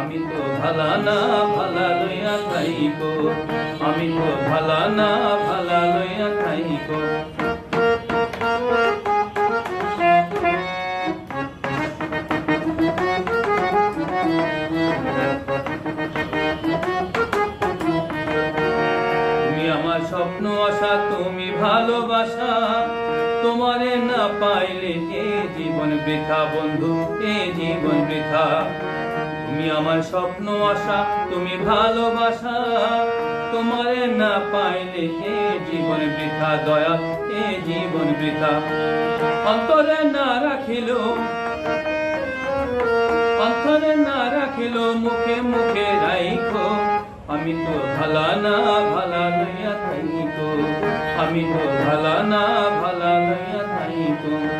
আমি তো ভালা না, ভালা লইয়া থাইকো আমি তো ভালা না, ভালা লইয়া তুমি আমার স্বপ্ন আশা, তুমি ভালোবাসা। তোমারে না পাইলে এ জীবন বৃথা বন্ধু? এ জীবন বৃথা? তুমি আমার স্বপ্ন আশা, তুমি ভালোবাসা। তোমারে না পাইলে এ জীবন বৃথা, দয়া, এ জীবন বৃথা। অন্তরে না রাখিল, অন্তরে না রাখিল, মুখে মুখে রাইখো। আমি তো ভালা না, ভালা লইয়া থাইকো। আমি তো ভালা না, ভালা লইয়া থাইকো।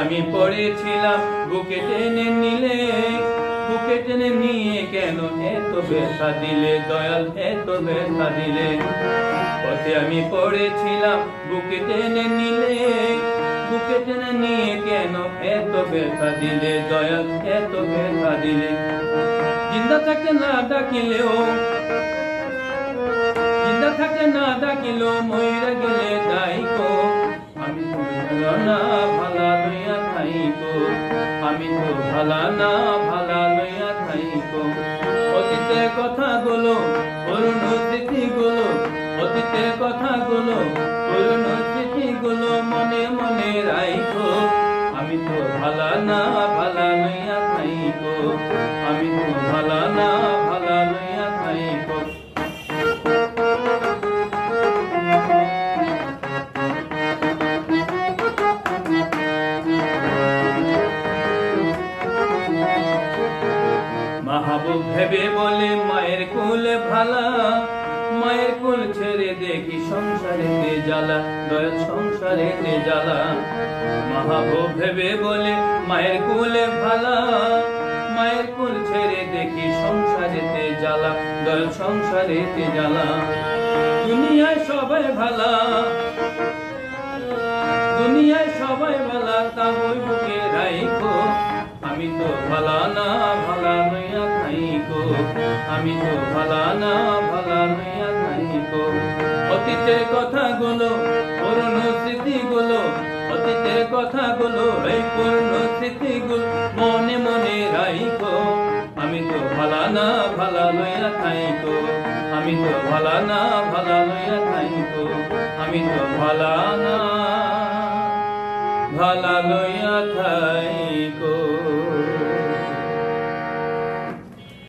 আমি পড়েছিলাম, বুকে টেনে নিলে। বুকে টেনে নিয়ে কেন এত ব্যথা দিলে? দয়াল, এত ব্যথা দিলে। পথে আমি পড়েছিলাম, বুকে টেনে নিলে। বুকে টেনে নিয়ে কেন এত ব্যথা দিলে? দয়াল, এত ব্যথা দিলে। জিন্দা থাকতে না ডাকিলেও, জিন্দা থাকতে না ডাকিলেও ময়রা গেলে দায়িকো আমি না ভালা থাইকো আমি তো ভালা না ভালা লইয়া থাইকো কথাগুলো, পুরনো স্মৃতিগুলো পুরনো স্মৃতিগুলো মনে মনে রাইকো আমি তো ভালা না ভালা লইয়া থাইকো আমি তো ভালা না মাহবুব ভেবে বলে, মায়ের কুল ভালা, মায়ের কুল ছেড়ে দেখি সংসারেতে জ্বালা, দয়াল সংসারেতে জ্বালা। মাহবুব ভেবে বলে, মায়ের কুল ভালা, মায়ের কুল ছেড়ে দেখি সংসারেতে জ্বালা, দয়াল সংসারেতে জ্বালা। দুনিয়ায় সবাই ভালা, দুনিয়ায় সবাই ভালা, তা বই বুকে রাইখো? আমি তো ভালা না, ভালা লইয়া থাইকো আমি তো ভালা না, ভালা লইয়া থাইকো অতীতের কথাগুলো, পুরনো স্মৃতিগুলো, অতীতের কথাগুলো, এই পুরনো স্মৃতিগুলো মনে মনে রাইখো আমি তো ভালা না, ভালা লইয়া থাইকো আমি তো ভালা না, ভালা লইয়া থাইকো আমি তো ভালা না, ভালা লইয়া থাইকো